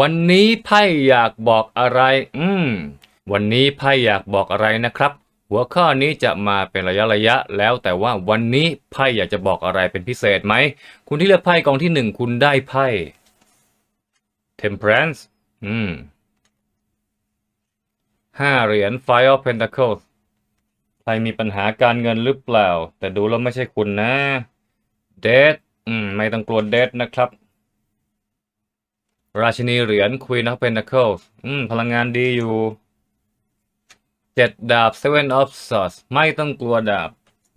วันนี้ไพ่อยากบอกอะไร อืม วันนี้ไพ่อยากบอกอะไรนะครับ หัวข้อนี้จะมาเป็นระยะระยะ แล้วแต่ว่าวันนี้ไพ่อยากจะบอกอะไรเป็นพิเศษไหม คุณที่เลือกไพ่กองที่หนึ่งคุณได้ไพ่ Temperance อืมห้าเหรียญ Five of Pentacles ใครมีปัญหาการเงินหรือเปล่า แต่ดูแล้วไม่ใช่คุณนะ Death อืม ไม่ต้องกลัว Death นะครับ ราชินีเหรียญ Queen of Pentacles อืม พลังงานดีอยู่เจ็ดดาบ Seven of Swords ไม่ต้องกลัวดาบ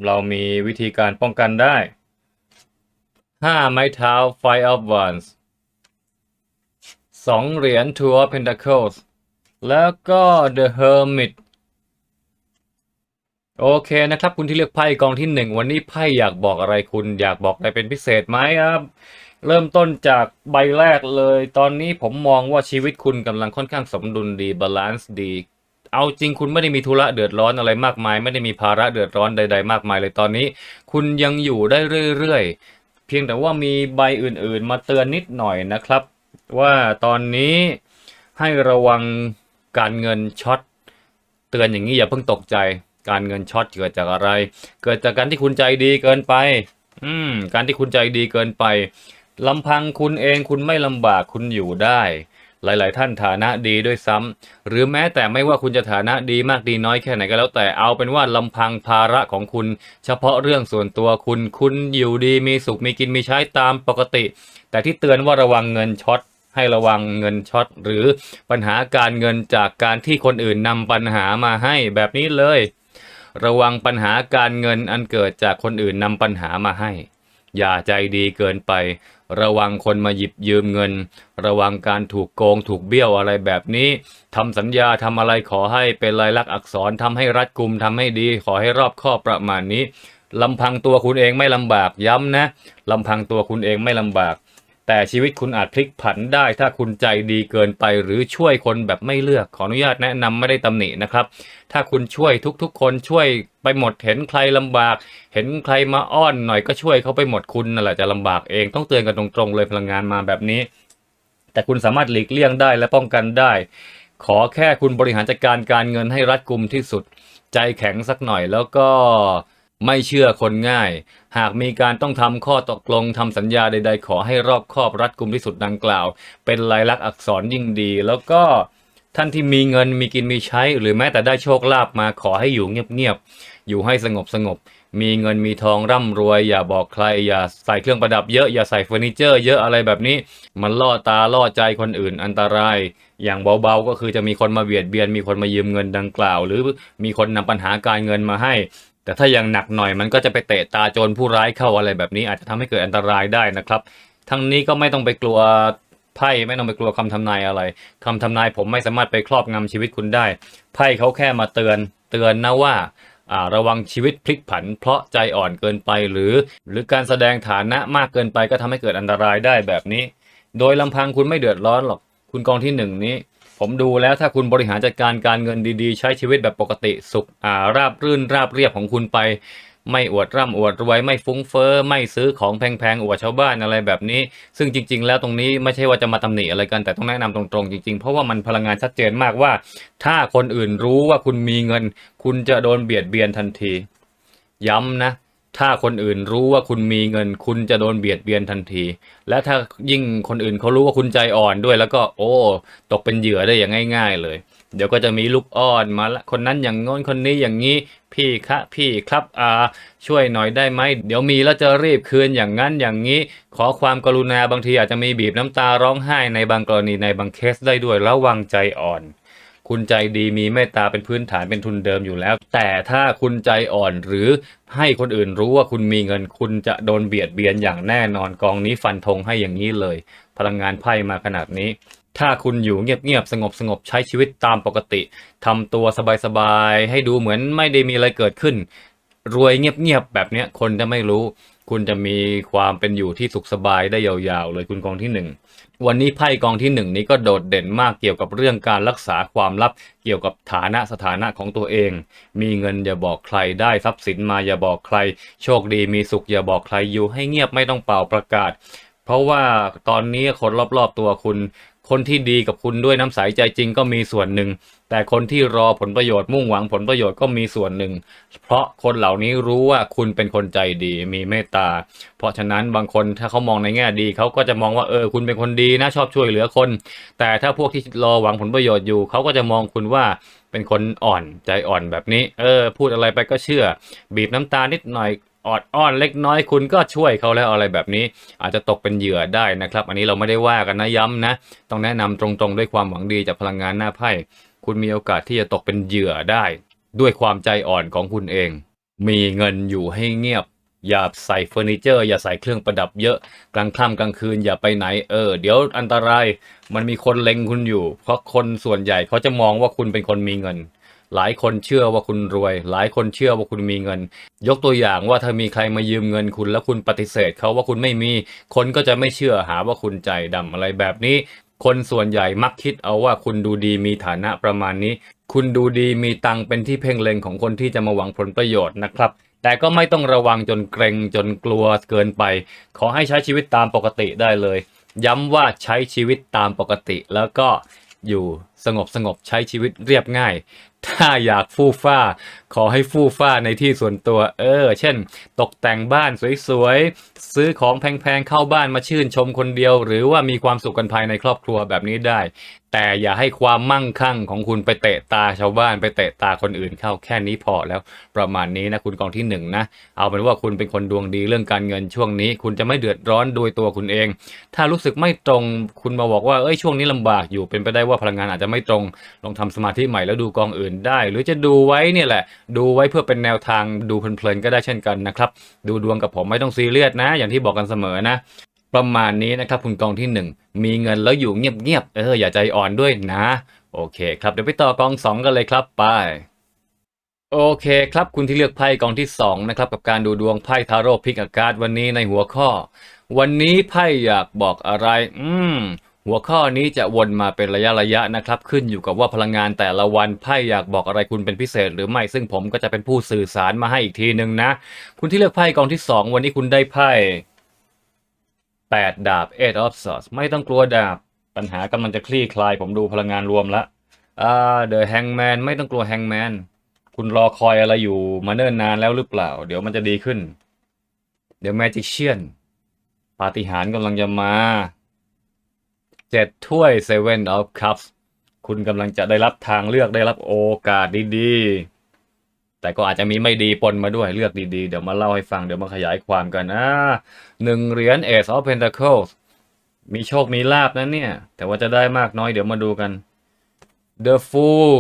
เรามีวิธีการป้องกันได้ห้าไม้เท้า Five of Wands สองเหรียญ Two of Pentacles แล้วก็ The Hermit โอเคนะครับ คุณที่เลือกไพ่กองที่หนึ่งวันนี้ไพ่อยากบอกอะไรคุณอยากบอกอะไรเป็นพิเศษไหมครับ เริ่มต้นจากใบแรกเลย ตอนนี้ผมมองว่าชีวิตคุณกำลังค่อนข้างสมดุลดีบาลานซ์ดี เอาจริงคุณไม่ได้มีธุระเดือดร้อนอะไรมากมาย ไม่ได้มีภาระเดือดร้อนใด ๆ มากมายเลยตอนนี้ คุณยังอยู่ได้เรื่อยๆ เพียงแต่ว่ามีใบอื่นๆ มาเตือนนิดหน่อยนะครับ ว่าตอนนี้ให้ระวังการเงินช็อตเตือนอย่างนี้อย่าเพิ่งตกใจ การเงินช็อตเกิดจากอะไร เกิดจากการที่คุณใจดีเกินไป อืมการที่คุณใจดีเกินไป ลำพังคุณเองคุณไม่ลำบากคุณอยู่ได้ หลาย ๆ ท่านฐานะดีด้วยซ้ำหรือแม้แต่ไม่ว่าคุณจะฐานะดีมากดีน้อยแค่ไหนก็แล้วแต่เอาเป็นว่าลำพังภาระของคุณ เฉพาะเรื่องส่วนตัวคุณคุณอยู่ดีมีสุขมีกินมีใช้ตามปกติ แต่ที่เตือนว่าระวังเงินช็อตให้ระวังเงินช็อตหรือปัญหาการเงินจากการที่คนอื่นนำปัญหามาให้แบบนี้เลย ระวังปัญหาการเงินอันเกิดจากคนอื่นนำปัญหามาให้ อย่าใจดีเกินไป ระวังคนมาหยิบยืมเงิน ระวังการถูกโกงถูกเบี้ยวอะไรแบบนี้ทำสัญญาทำอะไรขอให้เป็นลายลักษณ์อักษรทำให้รัดกุมทำให้ดี ขอให้รอบข้อประมาณนี้ลำพังตัวคุณเองไม่ลำบากย้ำนะลำพังตัวคุณเองไม่ลำบาก แต่ชีวิตคุณอาจพลิกผันได้ถ้าคุณใจดีเกินไปหรือช่วยคนแบบไม่เลือกขออนุญาตแนะนำไม่ได้ตำหนินะครับ ถ้าคุณช่วยทุกๆ คนช่วยไปหมดเห็นใครลำบาก เห็นใครมาอ้อนหน่อยก็ช่วยเขาไปหมดคุณนั่นแหละจะลำบากเองต้องเตือนกันตรงๆเลยพลังงานมาแบบนี้ แต่คุณสามารถหลีกเลี่ยงได้และป้องกันได้ ขอแค่คุณบริหารจัดการการเงินให้รัดกุมที่สุด ใจแข็งสักหน่อยแล้วก็ ไม่เชื่อคนง่าย หากมีการต้องทำข้อตกลงทำสัญญาใด ๆ ขอให้รอบคอบรัดกุมที่สุดดังกล่าว เป็นลายลักษณ์อักษรยิ่งดี แล้วก็ท่านที่มีเงินมีกินมีใช้ หรือแม้แต่ได้โชคลาภมาขอให้อยู่เงียบๆอยู่ให้สงบสงบมีเงินมีทองร่ำรวย อย่าบอกใคร อย่าใส่เครื่องประดับเยอะอย่าใส่เฟอร์นิเจอร์เยอะอะไรแบบนี้ มันล่อตาล่อใจคนอื่นอันตราย อย่างเบาๆก็คือจะมีคนมาเบียดเบียน มีคนมายืมเงินดังกล่าว หรือมีคนนำปัญหาการเงินมาให้ แต่ถ้ายังหนักหน่อยมันก็จะไปเตะตาโจรผู้ร้ายเข้าอะไรแบบนี้อาจจะทำให้เกิดอันตรายได้นะครับ ทั้งนี้ก็ไม่ต้องไปกลัวไพ่ไม่ต้องไปกลัวคำทำนายอะไรคำทำนายผมไม่สามารถไปครอบงำชีวิตคุณได้ ไพ่เขาแค่มาเตือนเตือนนะว่าอ่าระวังชีวิตพลิกผัน เพราะใจอ่อนเกินไปหรือ หรือการแสดงฐานะมากเกินไปก็ทำให้เกิดอันตรายได้แบบนี้ โดยลำพังคุณไม่เดือดร้อนหรอกคุณกองที่หนึ่งนี้ ผมดูแล้วถ้าคุณบริหารจัดการการเงินดีๆ ใช้ชีวิตแบบปกติสุขอ่าราบรื่นราบเรียบของคุณไป ไม่อวดร่ำอวดรวยไม่ฟุ้งเฟ้อไม่ซื้อของแพงๆอวดชาวบ้านอะไรแบบนี้ ซึ่งจริง ๆ แล้วตรงนี้ไม่ใช่ว่าจะมาตำหนิอะไรกันแต่ต้องแนะนำตรงๆจริงๆ เพราะว่ามันพลังงานชัดเจนมากว่า ถ้าคนอื่นรู้ว่าคุณมีเงิน คุณจะโดนเบียดเบียนทันที ย้ำนะ ถ้าคนอื่นรู้ว่าคุณมีเงิน คุณจะโดนเบียดเบียนทันที และถ้ายิ่งคนอื่นเขารู้ว่าคุณใจอ่อนด้วย แล้วก็โอ้ตกเป็นเหยื่อได้อย่างง่าย ๆ เลย เดี๋ยวก็จะมีลูกอ้อนมาละคนนั้นอย่างโน้นคนนี้อย่างนี้พี่คะพี่ครับอาช่วยหน่อยได้ไหมเดี๋ยวมีแล้วจะรีบคืนอย่างนั้นอย่างนี้ ขอความกรุณาบางทีอาจจะมีบีบน้ำตาร้องไห้ในบางกรณีในบางเคสได้ด้วยระวังใจอ่อน คุณใจดีมีเมตตาเป็นพื้นฐานเป็นทุนเดิมอยู่แล้ว แต่ถ้าคุณใจอ่อนหรือให้คนอื่นรู้ว่าคุณมีเงินคุณจะโดนเบียดเบียนอย่างแน่นอนกองนี้ฟันธงให้อย่างนี้เลย พลังงานไพ่มาขนาดนี้ ถ้าคุณอยู่เงียบๆสงบสงบๆใช้ชีวิตตามปกติทำตัวสบายๆให้ดูเหมือนไม่ได้มีอะไรเกิดขึ้น รวยเงียบๆแบบเนี้ยคนจะไม่รู้ คุณจะมีความเป็นอยู่ที่สุขสบายได้ยาวๆเลยคุณกองที่หนึ่งวันนี้ไพ่กองที่หนึ่งนี้ก็โดดเด่นมากเกี่ยวกับเรื่องการรักษาความลับ เกี่ยวกับฐานะสถานะของตัวเอง มีเงินอย่าบอกใครได้ทรัพย์สินมาอย่าบอกใคร โชคดีมีสุขอย่าบอกใครอยู่ให้เงียบไม่ต้องเป่าประกาศ เพราะว่าตอนนี้คนรอบๆตัวคุณ คนที่ดีกับคุณด้วยน้ำใสใจจริงก็มีส่วนหนึ่ง แต่คนที่รอผลประโยชน์มุ่งหวังผลประโยชน์ก็มีส่วนหนึ่ง เพราะคนเหล่านี้รู้ว่าคุณเป็นคนใจดีมีเมตตา เพราะฉะนั้นบางคนถ้าเขามองในแง่ดีเขาก็จะมองว่าเออคุณเป็นคนดีนะชอบช่วยเหลือคน แต่ถ้าพวกที่รอหวังผลประโยชน์อยู่เขาก็จะมองคุณว่าเป็นคนอ่อนใจอ่อนแบบนี้ เออ พูดอะไรไปก็เชื่อ บีบน้ำตานิดหน่อย ออดอ้อนเล็กน้อยคุณก็ช่วยเขาแล้วอะไรแบบนี้ อาจจะตกเป็นเหยื่อได้นะครับ อันนี้เราไม่ได้ว่ากันนะย้ำนะ ต้องแนะนำตรงๆ ด้วยความหวังดีจากพลังงานหน้าไพ่คุณมีโอกาสที่จะตกเป็นเหยื่อได้ ด้วยความใจอ่อนของคุณเอง มีเงินอยู่ให้เงียบอย่าใส่เฟอร์นิเจอร์ อย่าใส่เครื่องประดับเยอะ กลางค่ำกลางคืนอย่าไปไหนเออ เดี๋ยวอันตรายมันมีคนเล็งคุณอยู่ เพราะคนส่วนใหญ่เขาจะมองว่าคุณเป็นคนมีเงิน หลายคนเชื่อว่าคุณรวย หลายคนเชื่อว่าคุณมีเงิน ยกตัวอย่างว่าถ้ามีใครมายืมเงินคุณ แล้วคุณปฏิเสธเขาว่าคุณไม่มี คนก็จะไม่เชื่อหาว่าคุณใจดำอะไรแบบนี้ คนส่วนใหญ่มักคิดเอาว่าคุณดูดีมีฐานะประมาณนี้ คุณดูดีมีตังเป็นที่เพ่งเล็งของคนที่จะมาหวังผลประโยชน์นะครับแต่ก็ไม่ต้องระวังจนเกรงจนกลัวเกินไป ขอให้ใช้ชีวิตตามปกติได้เลย ย้ำว่าใช้ชีวิตตามปกติแล้วก็อยู่ สงบสงบใช้ชีวิตเรียบง่าย ถ้าอยากฟู่ฟ้า ขอให้ฟู่ฟ้าในที่ส่วนตัว เออ เช่น ตกแต่งบ้านสวยๆ ซื้อของแพงๆ เข้าบ้านมาชื่นชมคนเดียว หรือว่ามีความสุขกันภายในครอบครัวแบบนี้ได้ แต่อย่าให้ความมั่งคั่งของคุณไปเตะตาชาวบ้านไปเตะตาคนอื่นเข้าแค่นี้พอแล้ว ประมาณนี้นะคุณกองที่หนึ่งนะ เอาเป็นว่าคุณเป็นคนดวงดีเรื่องการเงินช่วงนี้ คุณจะไม่เดือดร้อนโดยตัวคุณเอง ถ้ารู้สึกไม่ตรงคุณมาบอกว่าเอ้ยช่วงนี้ลำบากอยู่เป็นไปได้ว่าพลังงานอาจจะไม่ตรง ลองทำสมาธิใหม่แล้วดูกองอื่นได้ หรือจะดูไว้เนี่ยแหละ ดูไว้เพื่อเป็นแนวทางดูเพลินๆก็ได้เช่นกันนะครับ ดูดวงกับผมไม่ต้องซีเรียสนะ อย่างที่บอกกันเสมอนะ ประมาณนี้นะครับคุณกองที่หนึ่งมีเงินแล้วอยู่เงียบๆเอออย่าใจอ่อนด้วยนะ โอเคครับเดี๋ยวไปต่อกองสองกันเลยครับไปโอเคครับคุณที่เลือกไพ่กองที่สองนะครับกับการดูดวงไพ่ทาโร่พิกอากาศวันนี้ในหัวข้อ วันนี้ไพ่อยากบอกอะไร อืม หัวข้อนี้จะวนมาเป็นระยะระยะนะครับ ขึ้นอยู่กับว่าพลังงานแต่ละวันไพ่อยากบอกอะไรคุณเป็นพิเศษ หรือไม่ซึ่งผมก็จะเป็นผู้สื่อสารมาให้อีกทีหนึ่งนะ คุณที่เลือกไพ่กองที่สองวันนี้คุณได้ไพ่แปดดาบ eight of swords ไม่ต้องกลัวดาบ ปัญหากำลังจะคลี่คลาย ผมดูพลังงานรวมละอ่า the hangman ไม่ต้องกลัว hangman คุณรอคอยอะไรอยู่มาเนิ่นนานแล้วหรือเปล่า เดี๋ยวมันจะดีขึ้น เดี๋ยว magician ปาฏิหาริย์กำลังจะมา เจ็ดถ้วย seven of cups คุณกำลังจะได้รับทางเลือกได้รับโอกาสดีๆ แต่ก็อาจจะมีไม่ดีปนมาด้วยเลือกดีๆ เดี๋ยวมาเล่าให้ฟังเดี๋ยวมาขยายความกันอ่าหนึ่งเหรียญ ace of pentacles มีโชคมีลาบนะเนี่ย แต่ว่าจะได้มากน้อยเดี๋ยวมาดูกัน The Fool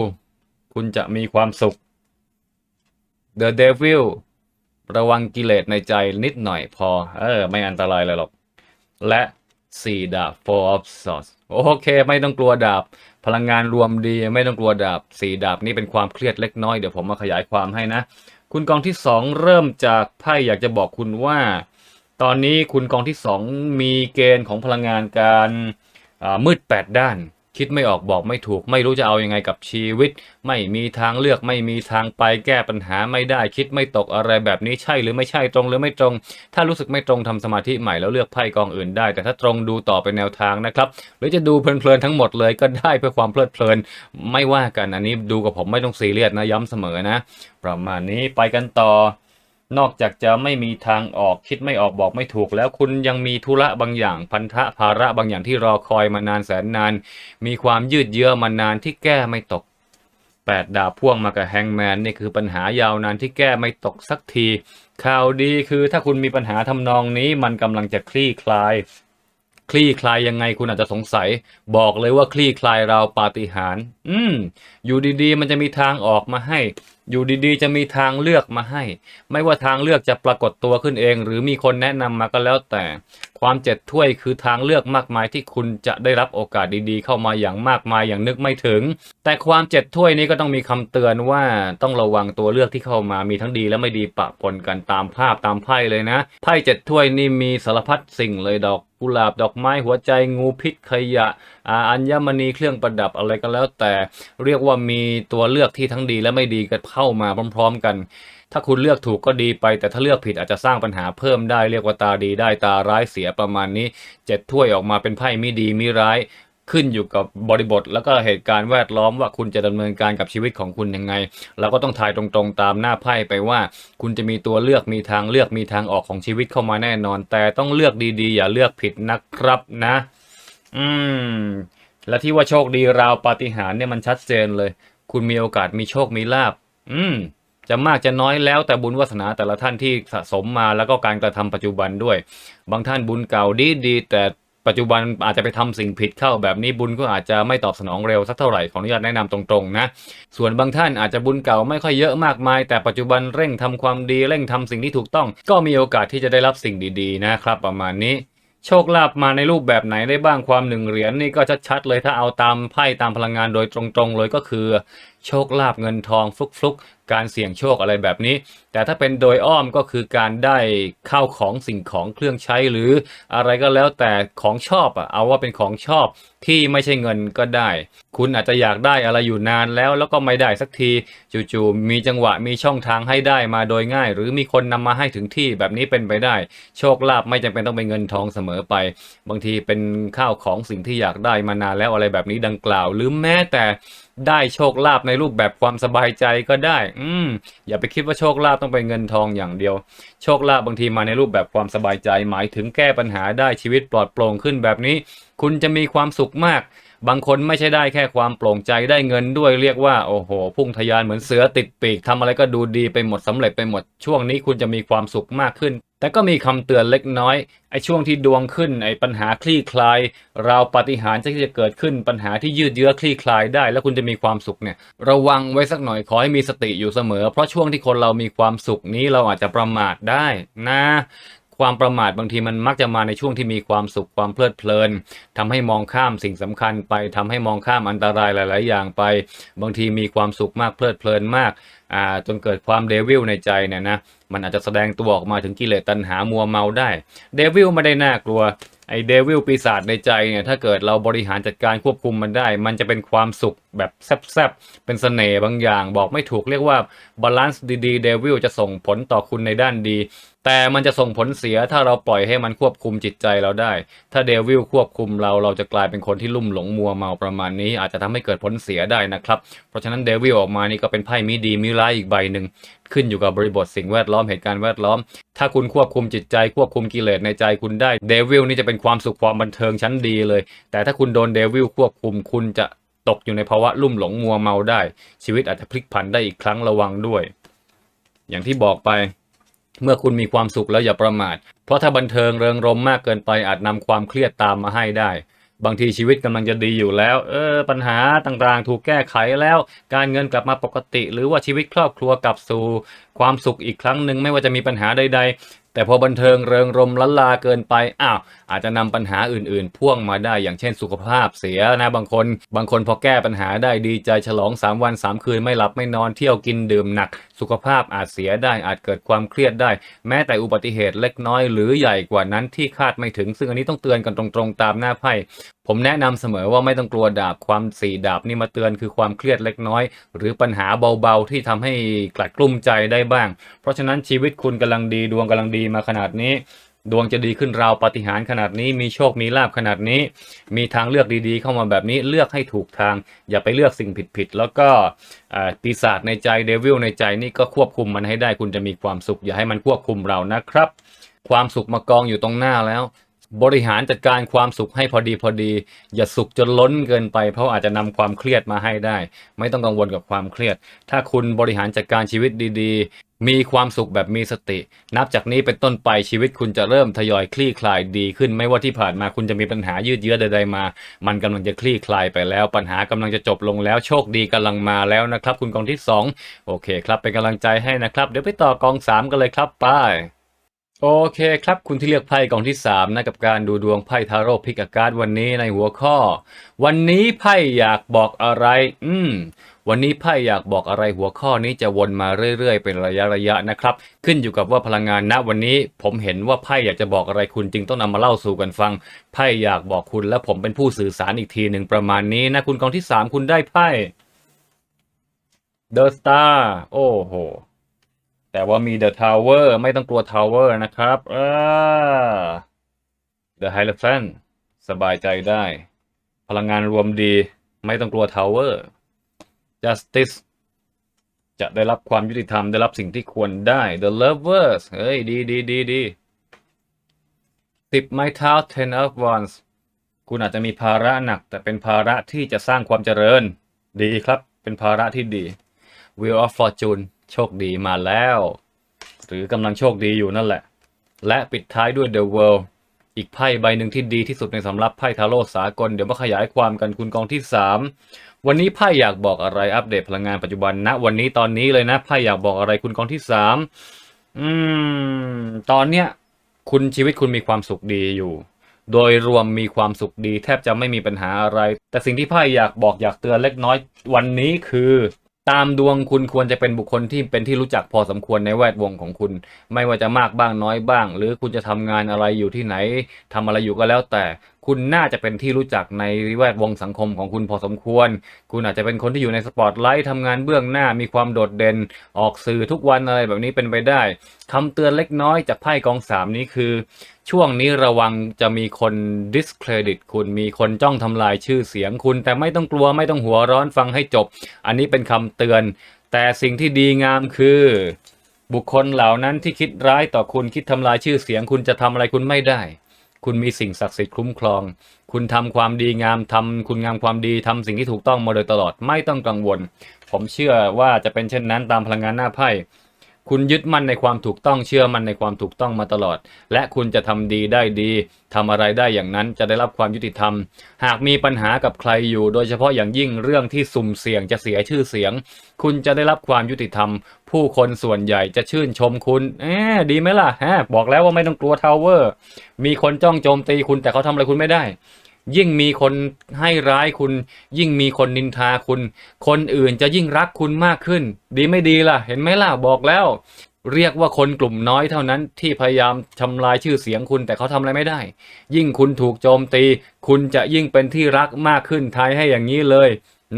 คุณจะมีความสุข The Devil ระวังกิเลสในใจนิดหน่อยพอ เออ ไม่อันตรายเลยหรอก และ สี่ดาบ Four of Swords โอเค ไม่ต้องกลัวดาบ พลังงานรวมดีไม่ต้องกลัวดาบสี่ดาบนี่เป็นความเครียดเล็กน้อยเดี๋ยวผมมาขยายความให้นะ คุณกองที่สองเริ่มจากไพ่อยากจะบอกคุณว่า ตอนนี้คุณกองที่สองมีเกณฑ์ของพลังงานการมืดแปดด้าน คิดไม่ออกบอกไม่ถูก ไม่รู้จะเอายังไงกับชีวิต ไม่มีทางเลือกไม่มีทางไปแก้ปัญหาไม่ได้ คิดไม่ตกอะไรแบบนี้ใช่หรือไม่ใช่ตรงหรือไม่ตรง ถ้ารู้สึกไม่ตรงทำสมาธิใหม่แล้วเลือกไพ่กองอื่นได้ แต่ถ้าตรงดูต่อเป็นแนวทางนะครับ หรือจะดูเพลินๆทั้งหมดเลยก็ได้เพื่อความเพลิดเพลิน ไม่ว่ากันอันนี้ดูกับผมไม่ต้องซีเรียสนะย้ำเสมอนะ ประมาณนี้ไปกันต่อ นอกจากจะไม่มีทางออกคิดไม่ออกบอกไม่ถูก แล้วคุณยังมีธุระบางอย่างพันธะภาระบางอย่างที่รอคอยมานานแสนนาน มีความยืดเยื้อมานานที่แก้ไม่ตกแปดดาบพ่วงมากับแฮงแมนนี่คือปัญหายาวนานที่แก้ไม่ตกสักที ข่าวดีคือถ้าคุณมีปัญหาทำนองนี้มันกำลังจะคลี่คลาย คลี่คลายยังไงคุณอาจจะสงสัย บอกเลยว่าคลี่คลายเราปาฏิหาริย์อืม อยู่ดีๆ มันจะมีทางออกมาให้ อยู่ดีๆ จะมีทางเลือกมาให้ ไม่ว่าทางเลือกจะปรากฏตัวขึ้นเอง หรือมีคนแนะนำมาก็แล้วแต่ความเจ็ดถ้วยคือทางเลือกมากมายที่คุณจะได้รับโอกาสดีๆ เข้ามาอย่างมากมายอย่างนึกไม่ถึง แต่ความเจ็ดถ้วยนี้ก็ต้องมีคำเตือนว่าต้องระวังตัวเลือกที่เข้ามามีทั้งดีและไม่ดีปะปนกันตามภาพตามไพ่เลยนะไพ่เจ็ดถ้วยนี่มีสารพัดสิ่งเลยดอกกุหลาบดอกไม้หัวใจงูพิษขยะอาอัญมณีเครื่องประดับอะไรก็แล้วแต่ เรียกว่ามีตัวเลือกที่ทั้งดีและไม่ดีกันเข้ามาพร้อม ๆ กัน ถ้าคุณเลือกถูกก็ดีไป แต่ถ้าเลือกผิดอาจจะสร้างปัญหาเพิ่มได้เรียกว่าตาดีได้ตาร้ายเสียประมาณนี้เจ็ดถ้วยออกมาเป็นไพ่ไม่ดีไม่ร้ายขึ้นอยู่กับบริบท แล้วก็เหตุการณ์แวดล้อมว่าคุณจะดำเนินการกับชีวิตของคุณยังไง เราก็ต้องทายตรงๆตามหน้าไพ่ไปว่า คุณจะมีตัวเลือกมีทางเลือกมีทางออกของชีวิตเข้ามาแน่นอน แต่ต้องเลือกดีๆ อย่าเลือกผิดนะครับนะ อืม และที่ว่าโชคดีราวปาฏิหาริย์เนี่ยมันชัดเจนเลย คุณมีโอกาสมีโชคมีลาบ อืม จะมากจะน้อยแล้วแต่บุญวาสนาแต่ละท่านที่สะสมมาแล้วก็การกระทำปัจจุบันด้วย บางท่านบุญเก่าดีดีแต่ปัจจุบันอาจจะไปทำสิ่งผิดเข้าแบบนี้บุญก็อาจจะไม่ตอบสนองเร็วสักเท่าไหร่ขออนุญาตแนะนำตรงๆนะ ส่วนบางท่านอาจจะบุญเก่าไม่ค่อยเยอะมากมาย แต่ปัจจุบันเร่งทำความดีเร่งทำสิ่งที่ถูกต้อง ก็มีโอกาสที่จะได้รับสิ่งดีๆนะครับ ประมาณนี้ โชคลาภมาในรูปแบบไหนได้บ้างความหนึ่งเหรียญนี่ก็ชัดๆเลยถ้าเอาตามไพ่ตามพลังงานโดยตรงๆเลยก็คือโชคลาภเงินทองฟลุกๆกการเสี่ยงโชคอะไรแบบนี้ แต่ถ้าเป็นโดยอ้อมก็คือการได้ข้าวของสิ่งของเครื่องใช้หรืออะไรก็แล้วแต่ของชอบอะเอาว่าเป็นของชอบที่ไม่ใช่เงินก็ได้ คุณอาจจะอยากได้อะไรอยู่นานแล้วแล้วก็ไม่ได้สักทีจู่ๆมีจังหวะมีช่องทางให้ได้มาโดยง่าย หรือมีคนนำมาให้ถึงที่แบบนี้เป็นไปได้ โชคลาภไม่จำเป็นต้องเป็นเงินทองเสมอไป บางทีเป็นข้าวของสิ่งที่อยากได้มานานแล้วอะไรแบบนี้ดังกล่าว หรือแม้แต่ ได้โชคลาภในรูปแบบความสบายใจก็ได้ อืมอย่าไปคิดว่าโชคลาภต้องเป็นเงินทองอย่างเดียว โชคลาภบางทีมาในรูปแบบความสบายใจ หมายถึงแก้ปัญหาได้ชีวิตปลอดโปร่งขึ้นแบบนี้ คุณจะมีความสุขมาก บางคนไม่ใช่ได้แค่ความโปร่งใจได้เงินด้วยเรียกว่าโอ้โห พุ่งทะยานเหมือนเสือติดปีกทำอะไรก็ดูดีไปหมดสำเร็จไปหมดช่วงนี้คุณจะมีความสุขมากขึ้น แต่ก็มีคำเตือนเล็กน้อย ไอ้ช่วงที่ดวงขึ้น ไอ้ปัญหาคลี่คลาย ราวปฏิหารที่จะเกิดขึ้น ปัญหาที่ยืดเยื้อคลี่คลายได้ แล้วคุณจะมีความสุขเนี่ย ระวังไว้สักหน่อย ขอให้มีสติอยู่เสมอ เพราะช่วงที่คนเรามีความสุขนี้เราอาจจะประมาทได้นะ ความประมาทบางทีมันมักจะมาในช่วงที่มีความสุขความเพลิดเพลินทำให้มองข้ามสิ่งสำคัญไปทำให้มองข้ามอันตรายหลาย ๆ อย่างไป บางทีมีความสุขมากเพลิดเพลินมากอ่าจนเกิดความเดวิลในใจเนี่ยนะมันอาจจะแสดงตัวออกมาถึงกิเลสตัณหามัวเมาได้เดวิลไม่ได้น่ากลัวไอเดวิลปีศาจในใจเนี่ยถ้าเกิดเราบริหารจัดการควบคุมมันได้ มันจะเป็นความสุขแบบแซบๆ เป็นเสน่ห์บางอย่าง บอกไม่ถูกเรียกว่าบาลานซ์ดีๆเดวิลจะส่งผลต่อคุณในด้านดี แต่มันจะส่งผลเสียถ้าเราปล่อยให้มันควบคุมจิตใจเราได้ ถ้าเดวิลควบคุมเราเราจะกลายเป็นคนที่ลุ่มหลงมัวเมาประมาณนี้ อาจจะทำให้เกิดผลเสียได้นะครับ เพราะฉะนั้นเดวิลออกมานี่ก็เป็นไพ่มีดีมีร้ายอีกใบหนึ่งขึ้นอยู่กับบริบทสิ่งแวดล้อมเหตุการณ์แวดล้อม ถ้าคุณควบคุมจิตใจควบคุมกิเลสในใจคุณได้เดวิลนี่จะเป็นความสุขความบันเทิงชั้นดีเลย แต่ถ้าคุณโดนเดวิลควบคุมคุณจะตกอยู่ในภาวะลุ่มหลงมัวเมาได้ ชีวิตอาจจะพลิกผันได้อีกครั้งระวังด้วย อย่างที่บอกไป เมื่อคุณมีความสุขแล้วอย่าประมาท เพราะถ้าบันเทิงเริงรมมากเกินไปอาจนำความเครียดตามมาให้ได้ บางทีชีวิตกำลังจะดีอยู่แล้ว เออ ปัญหาต่างๆ ถูกแก้ไขแล้ว การเงินกลับมาปกติ หรือว่าชีวิตครอบครัวกลับสู่ ความสุขอีกครั้งหนึ่งไม่ว่าจะมีปัญหาใดๆ แต่พอบันเทิงเริงรมล้นลาเกินไป อ้าว อาจจะนำปัญหาอื่นๆ พ่วงมาได้ อย่างเช่นสุขภาพเสียนะ บางคน บางคนพอแก้ปัญหาได้ดีใจฉลอง 3 วัน 3 คืนไม่หลับไม่นอนเที่ยวกินดื่มหนัก สุขภาพอาจเสียได้ อาจเกิดความเครียดได้ แม้แต่อุบัติเหตุเล็กน้อยหรือใหญ่กว่านั้นที่คาดไม่ถึง ซึ่งอันนี้ต้องเตือนกันตรงๆ ตามหน้าไพ่ ผมแนะนำเสมอว่าไม่ต้องกลัวดาบความสี่ดาบนี่มาเตือนคือความเครียดเล็กน้อย หรือปัญหาเบาๆที่ทำให้กลัดกลุ้มใจได้บ้าง เพราะฉะนั้นชีวิตคุณกำลังดีดวงกำลังดีมาขนาดนี้ ดวงจะดีขึ้นราวปฏิหารขนาดนี้ มีโชคมีลาบขนาดนี้ มีทางเลือกดีๆ เข้ามาแบบนี้เลือกให้ถูกทาง อย่าไปเลือกสิ่งผิดๆแล้วก็ปีศาจในใจเดวิลในใจนี่ก็ควบคุมมันให้ได้คุณจะมีความสุข อย่าให้มันควบคุมเรานะครับ ความสุขมากองอยู่ตรงหน้าแล้วบริหารจัดการความสุขให้พอดีพอดี อย่าสุขจนล้นเกินไป เพราะอาจจะนำความเครียดมาให้ได้ ไม่ต้องกังวลกับความเครียด ถ้าคุณบริหารจัดการชีวิตดีๆ มีความสุขแบบมีสติ นับจากนี้เป็นต้นไปชีวิตคุณจะเริ่มทยอยคลี่คลายดีขึ้น ไม่ว่าที่ผ่านมาคุณจะมีปัญหายืดเยื้อใดๆมา มันกำลังจะคลี่คลายไปแล้ว ปัญหากำลังจะจบลงแล้วโชคดีกำลังมาแล้วนะครับ คุณกองที่สองโอเคครับเป็นกำลังใจให้นะครับ เดี๋ยวไปต่อกองสามกันเลยครับไป โอเคครับคุณที่เลือกไพ่กองที่3นะกับการดูดวงไพ่ทาโร่พิกอาการ์ดวันนี้ในหัวข้อ วันนี้ไพ่อยากบอกอะไร อืม วันนี้ไพ่อยากบอกอะไรหัวข้อนี้จะวนมาเรื่อยๆ เป็นระยะระยะๆนะครับ ขึ้นอยู่กับว่าพลังงานณวันนี้ ผมเห็นว่าไพ่อยากจะบอกอะไรคุณจึงต้องนำมาเล่าสู่กันฟังไพ่อยากบอกคุณและผมเป็นผู้สื่อสารอีกทีหนึ่งประมาณนี้นะคุณกองที่3คุณได้ไพ่ The Star โอ้โห แต่ว่ามี The Tower ไม่ต้องกลัว Tower นะครับอ่า The Hierophant สบายใจได้ พลังงานรวมดี ไม่ต้องกลัว Tower Justice จะได้รับความยุติธรรมได้รับสิ่งที่ควรได้ The Lovers เฮ้ย ดีดีดีดีสิบไม้เท้า Ten of Wands คุณอาจจะมีภาระหนัก แต่เป็นภาระที่จะสร้างความเจริญ ดีครับ เป็นภาระที่ดี Wheel of Fortune โชคดีมาแล้ว หรือกำลังโชคดีอยู่นั่นแหละ และปิดท้ายด้วย The World อีกไพ่ใบหนึ่งที่ดีที่สุดในสำรับไพ่ทาโร่สากล เดี๋ยวมาขยายความกันคุณกองที่ 3 วันนี้ไพ่อยากบอกอะไรอัปเดตพลังงานปัจจุบันณวันนี้ตอนนี้เลยนะไพ่อยากบอกอะไรคุณกองที่ 3 อืม ตอนเนี้ยคุณชีวิตคุณมีความสุขดีอยู่ โดยรวมมีความสุขดี แทบจะไม่มีปัญหาอะไร แต่สิ่งที่ไพ่อยากบอกอยากเตือนเล็กน้อยวันนี้คือ ตามดวงคุณควรจะเป็นบุคคลที่เป็นที่รู้จักพอสมควรในแวดวงของคุณ ไม่ว่าจะมากบ้างน้อยบ้าง หรือคุณจะทำงานอะไรอยู่ที่ไหนทำอะไรอยู่ก็แล้วแต่คุณน่าจะเป็นที่รู้จักในแวดวงสังคมของคุณพอสมควร คุณอาจจะเป็นคนที่อยู่ในสปอตไลท์ทำงานเบื้องหน้ามีความโดดเด่น ออกสื่อทุกวันอะไรแบบนี้เป็นไปได้คำเตือนเล็กน้อยจากไพ่กองสามนี้คือ ช่วงนี้ระวังจะมีคน discredit คุณมีคนจ้องทำลายชื่อเสียงคุณ แต่ไม่ต้องกลัวไม่ต้องหัวร้อนฟังให้จบ อันนี้เป็นคำเตือน แต่สิ่งที่ดีงามคือบุคคลเหล่านั้นที่คิดร้ายต่อคุณคิดทำลายชื่อเสียงคุณจะทำอะไรคุณไม่ได้ คุณมีสิ่งศักดิ์สิทธิ์คุ้มครอง คุณทำความดีงามทำคุณงามความดีทำสิ่งที่ถูกต้องมาโดยตลอดไม่ต้องกังวล ผมเชื่อว่าจะเป็นเช่นนั้นตามพลังงานหน้าไพ่ คุณยึดมั่นในความถูกต้องเชื่อมั่นในความถูกต้องมาตลอด และคุณจะทำดีได้ดีทำอะไรได้อย่างนั้นจะได้รับความยุติธรรม หากมีปัญหากับใครอยู่ โดยเฉพาะอย่างยิ่งเรื่องที่สุ่มเสี่ยงจะเสียชื่อเสียง คุณจะได้รับความยุติธรรม ผู้คนส่วนใหญ่จะชื่นชมคุณเอ๊ดีไหมล่ะฮะบอกแล้วว่าไม่ต้องกลัวทาวเวอร์มีคนจ้องโจมตีคุณแต่เขาทำอะไรคุณไม่ได้ ยิ่งมีคนให้ร้ายคุณ ยิ่งมีคนนินทาคุณ คนอื่นจะยิ่งรักคุณมากขึ้น ดีไม่ดีล่ะ เห็นไหมล่ะบอกแล้ว เรียกว่าคนกลุ่มน้อยเท่านั้นที่พยายามทำลายชื่อเสียงคุณแต่เขาทำอะไรไม่ได้ ยิ่งคุณถูกโจมตี คุณจะยิ่งเป็นที่รักมากขึ้นทายให้อย่างนี้เลย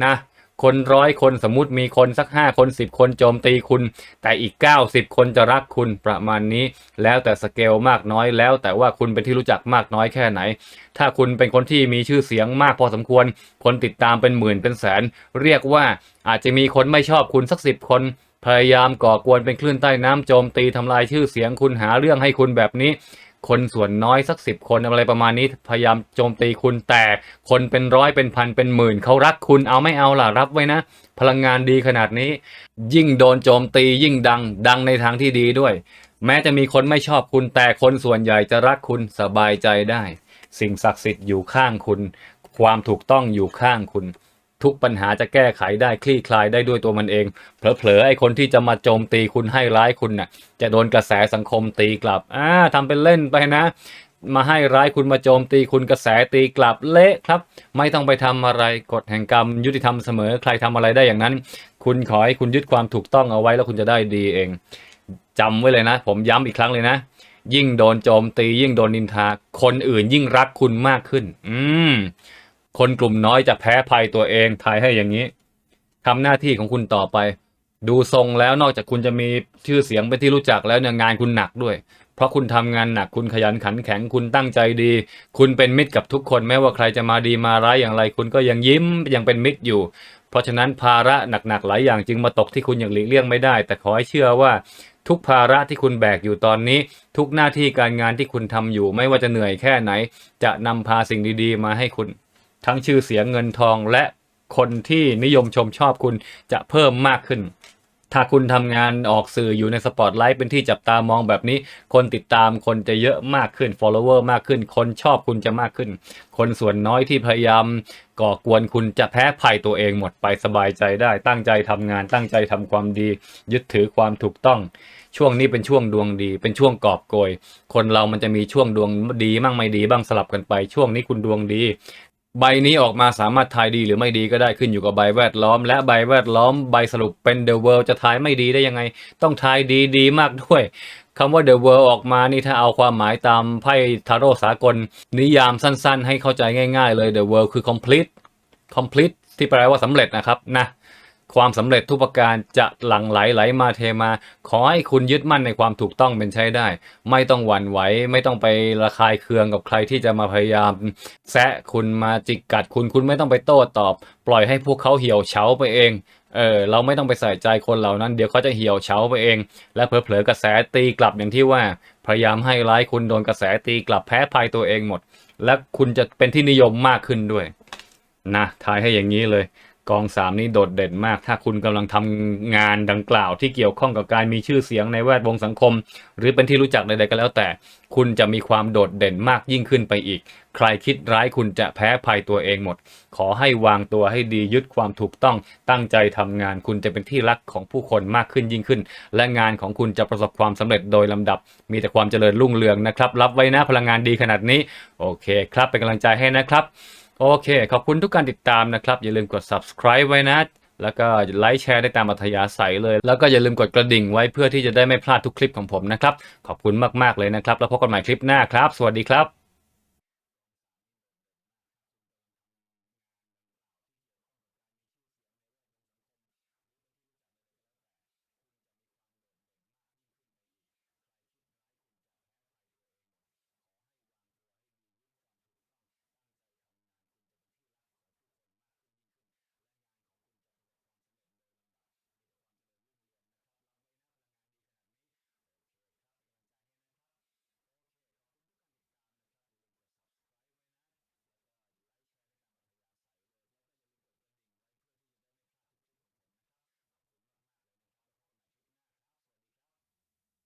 นะ คนร้อยคนสมมติมีคนสักห้าคนสิบคนโจมตีคุณ แต่อีก 90 คนจะรักคุณประมาณนี้ แล้วแต่สเกลมากน้อยแล้ว แต่ว่าคุณเป็นที่รู้จักมากน้อยแค่ไหน ถ้าคุณเป็นคนที่มีชื่อเสียงมากพอสมควร คนติดตามเป็นหมื่นเป็นแสน เรียกว่าอาจจะมีคนไม่ชอบคุณสักสิบคนพยายามก่อกวนเป็นคลื่นใต้น้ำโจมตีทำลายชื่อเสียงคุณหาเรื่องให้คุณแบบนี้ คนส่วนน้อยสักสิบคนอะไรประมาณนี้พยายามโจมตีคุณแต่คนเป็นร้อยเป็นพันเป็นหมื่นเขารักคุณเอาไม่เอาล่ะรับไว้นะ พลังงานดีขนาดนี้ ยิ่งโดนโจมตียิ่งดังดังในทางที่ดีด้วย แม้จะมีคนไม่ชอบคุณแต่คนส่วนใหญ่จะรักคุณสบายใจได้ สิ่งศักดิ์สิทธิ์อยู่ข้างคุณ ความถูกต้องอยู่ข้างคุณ ทุกปัญหาจะแก้ไขได้คลี่คลายได้ด้วยตัวมันเอง เผลอๆไอ้คนที่จะมาโจมตีคุณให้ร้ายคุณน่ะ จะโดนกระแสสังคมตีกลับอ่าทำเป็นเล่นไปนะมาให้ร้ายคุณมาโจมตีคุณกระแสตีกลับเละครับ ไม่ต้องไปทำอะไรกฎแห่งกรรม ยุติธรรมเสมอใครทำอะไรได้อย่างนั้น คุณขอให้คุณยึดความถูกต้องเอาไว้แล้วคุณจะได้ดีเองจำไว้เลยนะ ผมย้ำอีกครั้งเลยนะ ยิ่งโดนโจมตี ยิ่งโดนนินทา คนอื่นยิ่งรักคุณมากขึ้น อืม คนกลุ่มน้อยจะแพ้ภัยตัวเองทายให้อย่างนี้ทำหน้าที่ของคุณต่อไป ดูทรงแล้วนอกจากคุณจะมีชื่อเสียงเป็นที่รู้จักแล้วเนี่ยงานคุณหนักด้วย เพราะคุณทำงานหนักคุณขยันขันแข็งคุณตั้งใจดี คุณเป็นมิตรกับทุกคนแม้ว่าใครจะมาดีมาร้ายอย่างไร คุณก็ยังยิ้มยังเป็นมิตรอยู่ เพราะฉะนั้นภาระหนักๆหลายอย่างจึงมาตกที่คุณอย่างหลีกเลี่ยงไม่ได้ แต่ขอให้เชื่อว่าทุกภาระที่คุณแบกอยู่ตอนนี้ ทุกหน้าที่การงานที่คุณทำอยู่ ไม่ว่าจะเหนื่อยแค่ไหน จะนำพาสิ่งดีๆ มาให้คุณ ทั้งชื่อเสียงเงินทองและคนที่นิยมชมชอบคุณจะเพิ่มมากขึ้น ถ้าคุณทำงานออกสื่ออยู่ในสปอตไลท์เป็นที่จับตามองแบบนี้ คนติดตามคนจะเยอะมากขึ้น follower มากขึ้น คนชอบคุณจะมากขึ้น คนส่วนน้อยที่พยายามก่อกวนคุณจะแพ้ภัยตัวเองหมดไปสบายใจได้ ตั้งใจทำงาน ตั้งใจทำความดี ยึดถือความถูกต้อง ช่วงนี้เป็นช่วงดวงดี เป็นช่วงกอบโกย คนเรามันจะมีช่วงดวงดีบ้างไม่ดีบ้างสลับกันไป ช่วงนี้คุณดวงดี ใบนี้ออกมาสามารถทายดีหรือไม่ดีก็ได้ขึ้นอยู่กับใบแวดล้อม และใบแวดล้อมใบสรุปเป็น The World จะทายไม่ดีได้ยังไง ต้องทายดีดีมากด้วยคำว่า The World ออกมานี่ถ้าเอาความหมายตามไพ่ทาโร่สากล นิยามสั้นๆ ให้เข้าใจง่าย ๆ เลย The World คือ complete complete ที่แปลว่าสำเร็จนะครับนะ ความสำเร็จทุกประการจะหลั่งไหลไหลมาเทมา ขอให้คุณยึดมั่นในความถูกต้องเป็นใช้ได้ ไม่ต้องหวั่นไหวไม่ต้องไประคายเคืองกับใครที่จะมาพยายาม แซะคุณมาจิกกัดคุณคุณไม่ต้องไปโต้ตอบ ปล่อยให้พวกเขาเหี่ยวเฉาไปเองเออเราไม่ต้องไปใส่ใจคนเหล่านั้นเดี๋ยวเขาจะเหี่ยวเฉาไปเอง และเผลอๆกระแสตีกลับอย่างที่ว่า พยายามให้ร้ายคุณโดนกระแสตีกลับแพ้ภัยตัวเองหมด และคุณจะเป็นที่นิยมมากขึ้นด้วย นะทายให้อย่างนี้เลย กองสามนี้โดดเด่นมาก ถ้าคุณกำลังทำงานดังกล่าวที่เกี่ยวข้องกับการมีชื่อเสียงในแวดวงสังคม หรือเป็นที่รู้จักใดๆก็แล้วแต่ คุณจะมีความโดดเด่นมากยิ่งขึ้นไปอีก ใครคิดร้ายคุณจะแพ้ภัยตัวเองหมด ขอให้วางตัวให้ดียึดความถูกต้องตั้งใจทำงานคุณจะเป็นที่รักของผู้คนมากขึ้นยิ่งขึ้น และงานของคุณจะประสบความสำเร็จโดยลำดับ มีแต่ความเจริญรุ่งเรืองนะครับ รับไว้นะพลังงานดีขนาดนี้ โอเคครับเป็นกำลังใจให้นะครับ โอเค ขอบคุณทุกการติดตามนะครับ อย่าลืมกด subscribe ไว้นะ แล้วก็ไลค์แชร์ได้ตามอัธยาศัยเลย แล้วก็อย่าลืมกดกระดิ่งไว้เพื่อที่จะได้ไม่พลาดทุกคลิปของผมนะครับ ขอบคุณมากๆเลยนะครับ แล้วพบกันใหม่คลิปหน้าครับ สวัสดีครับ